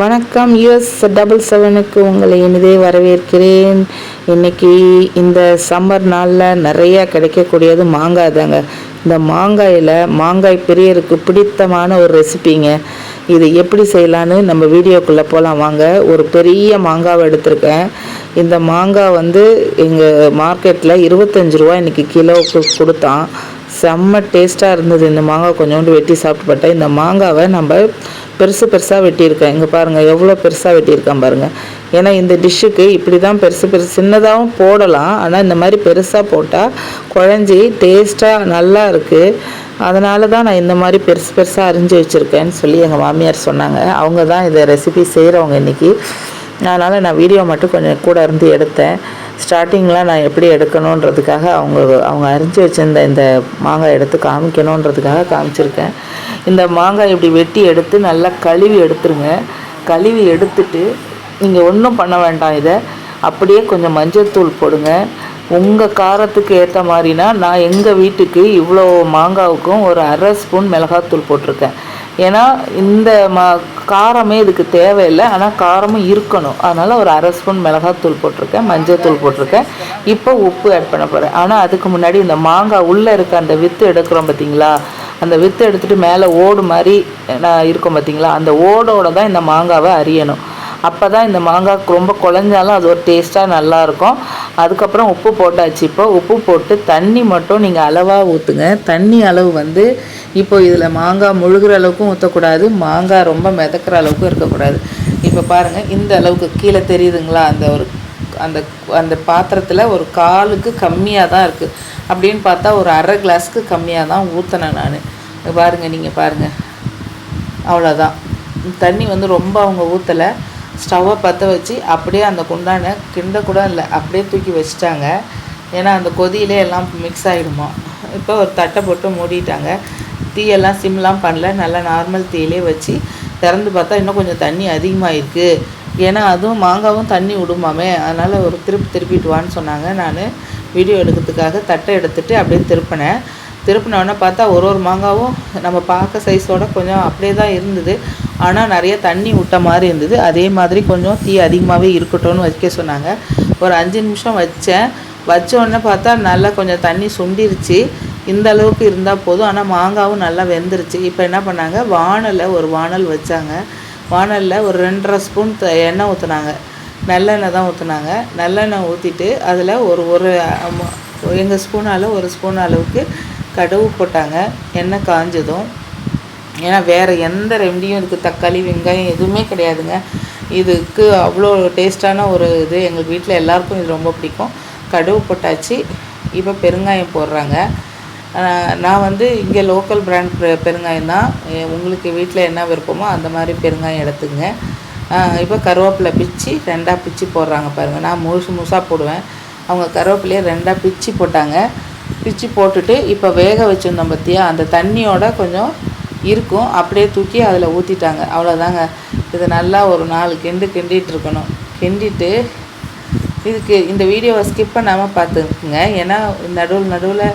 வணக்கம். US double செவனுக்கு உங்களை இனிதே வரவேற்கிறேன். இன்னைக்கு இந்த சம்மர் நாளில் நிறையா கிடைக்கக்கூடியது மாங்காய் தாங்க. இந்த மாங்காயில் மாங்காய் பெரியருக்கு பிடித்தமான ஒரு ரெசிபிங்க இது எப்படி செய்யலான்னு நம்ம வீடியோக்குள்ளே போகலாம் வாங்க ஒரு பெரிய மாங்காவை எடுத்திருக்கேன். இந்த மாங்காய் வந்து எங்கள் மார்க்கெட்டில் இருபத்தஞ்சி ரூபா இன்றைக்கி கிலோவுக்கு கொடுத்தான். செம்ம டேஸ்ட்டாக இருந்தது. இந்த மாங்காய் கொஞ்சோண்டு வெட்டி சாப்பிட்டுப்பட்டேன் இந்த மாங்காவை நம்ம பெருசு பெருசாக வெட்டியிருக்கேன் இங்கே பாருங்கள் எவ்வளோ பெருசாக வெட்டியிருக்கேன் பாருங்கள் ஏன்னா இந்த டிஷ்ஷுக்கு இப்படி தான் பெருசு பெருசு சின்னதாகவும் போடலாம். ஆனால் இந்த மாதிரி பெருசாக போட்டால் குழஞ்சி டேஸ்ட்டாக நல்லா இருக்குது அதனால தான் நான் இந்த மாதிரி பெருசு பெருசாக அரிஞ்சு வச்சுருக்கேன்னு சொல்லி எங்கள் மாமியார் சொன்னாங்க. அவங்க தான் இதை ரெசிபி செய்கிறவங்க இன்றைக்கி அதனால் நான் வீடியோ மட்டும் கொஞ்சம் கூட இருந்து எடுத்தேன். ஸ்டார்டிங்லாம் நான் எப்படி எடுக்கணுன்றதுக்காக அவங்க அவங்க அரிஞ்சு வச்சிருந்த இந்த மாங்காய் எடுத்து காமிக்கணுன்றதுக்காக காமிச்சிருக்கேன். இந்த மாங்காய் இப்படி வெட்டி எடுத்து நல்லா கழுவி எடுத்துருங்க. கழுவி எடுத்துட்டு நீங்கள் ஒன்றும் பண்ண வேண்டாம் இதை. அப்படியே கொஞ்சம் மஞ்சள் தூள் போடுங்க. உங்கள் காரத்துக்கு ஏற்ற மாதிரினா நான் எங்கள் வீட்டுக்கு இவ்வளோ மாங்காவுக்கும் ஒரு அரை ஸ்பூன் மிளகாத்தூள் போட்டிருக்கேன். ஏன்னா இந்த மா காரமே இதுக்கு தேவையில்லை ஆனால் காரமும் இருக்கணும். அதனால் ஒரு அரை ஸ்பூன் மிளகாத்தூள் போட்டிருக்கேன் மஞ்சள் தூள் போட்டிருக்கேன். இப்போ உப்பு ஆட் பண்ண போகிறேன் ஆனால் அதுக்கு முன்னாடி இந்த மாங்காய் உள்ளே இருக்க அந்த வித்து எடுக்கிறோம் பார்த்தீங்களா அந்த வித்து எடுத்துகிட்டு மேலே ஓடு மாதிரி நான் இருக்கும் பார்த்தீங்களா அந்த ஓடோட தான் இந்த மாங்காவை அரியணும். அப்போ தான் இந்த மாங்காய் ரொம்ப குழஞ்சாலும் அது ஒரு டேஸ்ட்டாக நல்லாயிருக்கும். அதுக்கப்புறம் உப்பு போட்டாச்சு. இப்போ உப்பு போட்டு தண்ணி மட்டும் நீங்கள் அளவாக ஊற்றுங்க தண்ணி அளவு வந்து இப்போ இதில் மாங்காய் முழுகிற அளவுக்கும் ஊற்றக்கூடாது மாங்காய் ரொம்ப மிதக்கிற அளவுக்கும் இருக்கக்கூடாது. இப்போ பாருங்கள் இந்த அளவுக்கு கீழே தெரியுதுங்களா? அந்த ஒரு அந்த அந்த பாத்திரத்தில் ஒரு காலுக்கு கம்மியாக தான் இருக்குது அப்படின்னு பார்த்தா ஒரு அரை கிளாஸ்க்கு கம்மியாக தான் ஊற்றினேன் நான். பாருங்கள் நீங்கள் பாருங்கள் அவ்வளோதான் தண்ணி வந்து ரொம்ப அவங்க ஊற்றலை ஸ்டவ்வை பற்ற வச்சு அப்படியே அந்த குண்டானை கிண்ட கூட இல்லை அப்படியே தூக்கி வச்சுட்டாங்க. ஏன்னா அந்த கொதியிலே எல்லாம் மிக்ஸ் ஆகிடுமா இப்போ ஒரு தட்டை போட்டு மூடிட்டாங்க. தீயெல்லாம் சிம்லாம் பண்ணல. நல்லா நார்மல் தீயிலே வச்சு திறந்து பார்த்தா இன்னும் கொஞ்சம் தண்ணி அதிகமாக இருக்குது ஏன்னா அதுவும் மாங்காவும் தண்ணி விடுமாமே. அதனால் ஒரு திருப்பி திருப்பிட்டு வான்னு சொன்னாங்க. நான் வீடியோ எடுக்கிறதுக்காக தட்டை எடுத்துகிட்டு அப்படியே திருப்பினேன். திருப்பினோடனே பார்த்தா ஒரு ஒரு மாங்காவும் நம்ம பார்க்க சைஸோட கொஞ்சம் அப்படியே தான் இருந்தது. ஆனால் நிறைய தண்ணி விட்ட மாதிரி இருந்தது. அதே மாதிரி கொஞ்சம் தீ அதிகமாகவே இருக்கட்டும்னு வைக்க சொன்னாங்க. ஒரு அஞ்சு நிமிஷம் வச்சேன். வச்ச உடனே பார்த்தா நல்லா கொஞ்சம் தண்ணி சுண்டிருச்சு. இந்த அளவுக்கு இருந்தால் போதும். ஆனால் மாங்காவும் நல்லா வெந்துருச்சு. இப்போ என்ன பண்ணாங்க? வானலில் ஒரு வானல் வச்சாங்க. வானலில் ஒரு ரெண்டரை ஸ்பூன் எண்ணெய் ஊற்றுனாங்க நல்லெண்ணெய் தான் ஊற்றுனாங்க நல்லெண்ணெய் ஊற்றிட்டு அதில் ஒரு ஒரு எங்கள் ஸ்பூனால் ஒரு ஸ்பூன் அளவுக்கு கடுகு போட்டாங்க எண்ணெய் காஞ்சதும். ஏன்னா வேறு எந்த ரெமடியும் இருக்குது தக்காளி வெங்காயம் எதுவுமே கிடையாதுங்க. இதுக்கு அவ்வளோ டேஸ்டான ஒரு இது எங்கள் வீட்டில் எல்லாருக்கும் இது ரொம்ப பிடிக்கும். கடுகு போட்டாச்சு. இப்போ பெருங்காயம் போடுறாங்க. நான் வந்து இங்கே லோக்கல் பிராண்ட் பெருங்காயம் தான். உங்களுக்கு வீட்டில் என்ன விருப்பமோ அந்த மாதிரி பெருங்காயம் எடுத்துங்க இப்போ கருவேப்பிலை பிச்சு ரெண்டாக பிச்சு போடுறாங்க பாருங்கள் நான் முழுசு முழுசாக போடுவேன். அவங்க கருவேப்பிலையை ரெண்டாக பிச்சு போட்டாங்க. பிச்சு போட்டுட்டு இப்போ வேக வச்சுருந்தோம் பார்த்தியா அந்த தண்ணியோட கொஞ்சம் இருக்கும். அப்படியே தூக்கி அதில் ஊற்றிட்டாங்க அவ்வளோதாங்க இது நல்லா ஒரு நாலு கிண்டு கிண்டிட்டு இருக்கணும். கிண்டிட்டு இதுக்கு இந்த வீடியோவை ஸ்கிப் பண்ணாமல் பார்த்துக்குங்க. ஏன்னா நடுவில் நடுவில்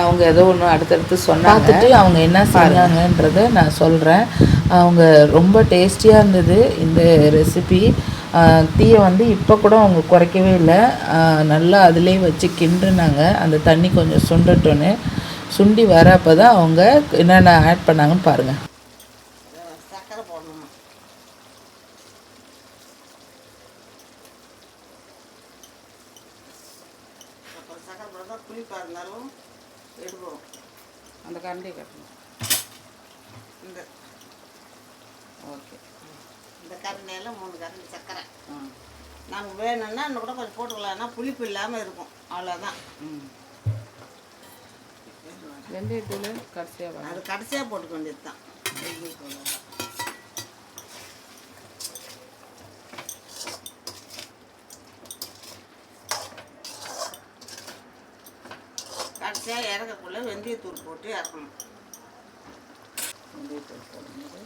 அவங்க ஏதோ ஒன்று அடுத்தடுத்து சொன்னாங்க. பார்த்துட்டு அவங்க என்ன செஞ்சாங்கன்றதை நான் சொல்கிறேன் அவங்க ரொம்ப டேஸ்டியாக இருந்தது இந்த ரெசிபி தீயை வந்து இப்போ கூட அவங்க குறைக்கவே இல்லை. நல்லா அதிலே வச்சு கிண்டுனாங்க. அந்த தண்ணி கொஞ்சம் சுண்டட்டோன்னு. சுண்டி வரப்போ தான் அவங்க என்னென்ன ஆட் பண்ணாங்கன்னு பாருங்கள் புளிப்பாக இருந்தாலும் எடுப்போம் அந்த கரண்டி கட்டணும் இந்த ஓகே இந்த கரண்டியில் மூணு கரண்டி சக்கரை நாங்கள் வேணும்னா இன்னும் கூட கொஞ்சம் போட்டுக்கலாம்னா புளிப்பு இல்லாமல் இருக்கும். அவ்வளோதான் வெந்தயத்தூள் கடைசியாக அது கடைசியாக போட்டுக்க வேண்டியது தான் கடைசியாக இறக்கக்குள்ள வெந்தயத்தூள் போட்டு இறக்கணும். வெந்தயத்தூள் போடும்போது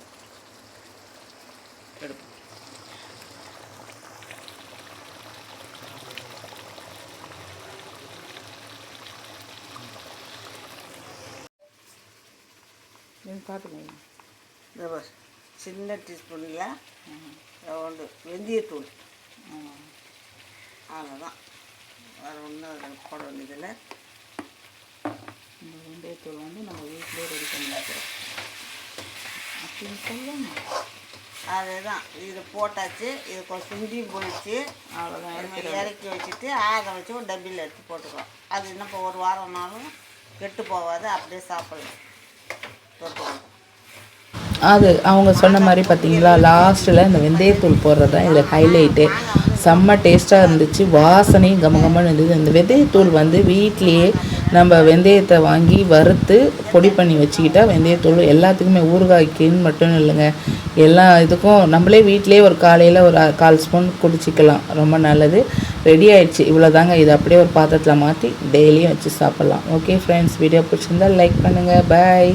எடுப்போம். பார்த்துக்கோங்க இந்த சின்ன டீஸ்பூனில் ரவுண்டு வெந்தயத்தூள். அவ்வளோதான் வேறு ஒன்றும் அதில் போட வேண்டியதில்லை. இந்த வெந்தயத்தூள் வந்து நம்ம வீட்டிலே ரெடி பண்ணி வைக்கிறோம் அப்படின்னு சொல்லணும். அதுதான். இது போட்டாச்சு. இது கொஞ்சம் சுண்டியும் போயிடுச்சு. அவ்வளோதான் இறக்கி வச்சுட்டு ஆக வச்சு ஒரு டப்பியில் எடுத்து போட்டுக்கலாம். அது இன்னும் இப்போ ஒரு வாரம்னாலும் கெட்டு போகாது. அப்படியே சாப்பிடலாம். அது அவங்க சொன்ன மாதிரி பார்த்தீங்களா? லாஸ்ட்டில் இந்த வெந்தயத்தூள் போடுறது தான் இதில் ஹைலைட்டு செம்ம டேஸ்ட்டாக இருந்துச்சு. வாசனையும் கமகமன்னு இருந்தது. இந்த வெந்தயத்தூள் வந்து வீட்லேயே நம்ம வெந்தயத்தை வாங்கி வறுத்து பொடி பண்ணி வச்சுக்கிட்டா வெந்தயத்தூள் எல்லாத்துக்குமே ஊறுகாய்க்குன்னு மட்டும் இல்லைங்க. எல்லா இதுக்கும் நம்மளே வீட்டிலே ஒரு காலையில் ஒரு கால் ஸ்பூன் குடிச்சிக்கலாம். ரொம்ப நல்லது. ரெடி ஆயிடுச்சு. இவ்வளோதாங்க இது அப்படியே ஒரு பாத்திரத்தில் மாற்றி டெய்லியும் வச்சு சாப்பிட்லாம். ஓகே ஃப்ரெண்ட்ஸ் வீடியோ பிடிச்சிருந்தா லைக் பண்ணுங்கள் பாய்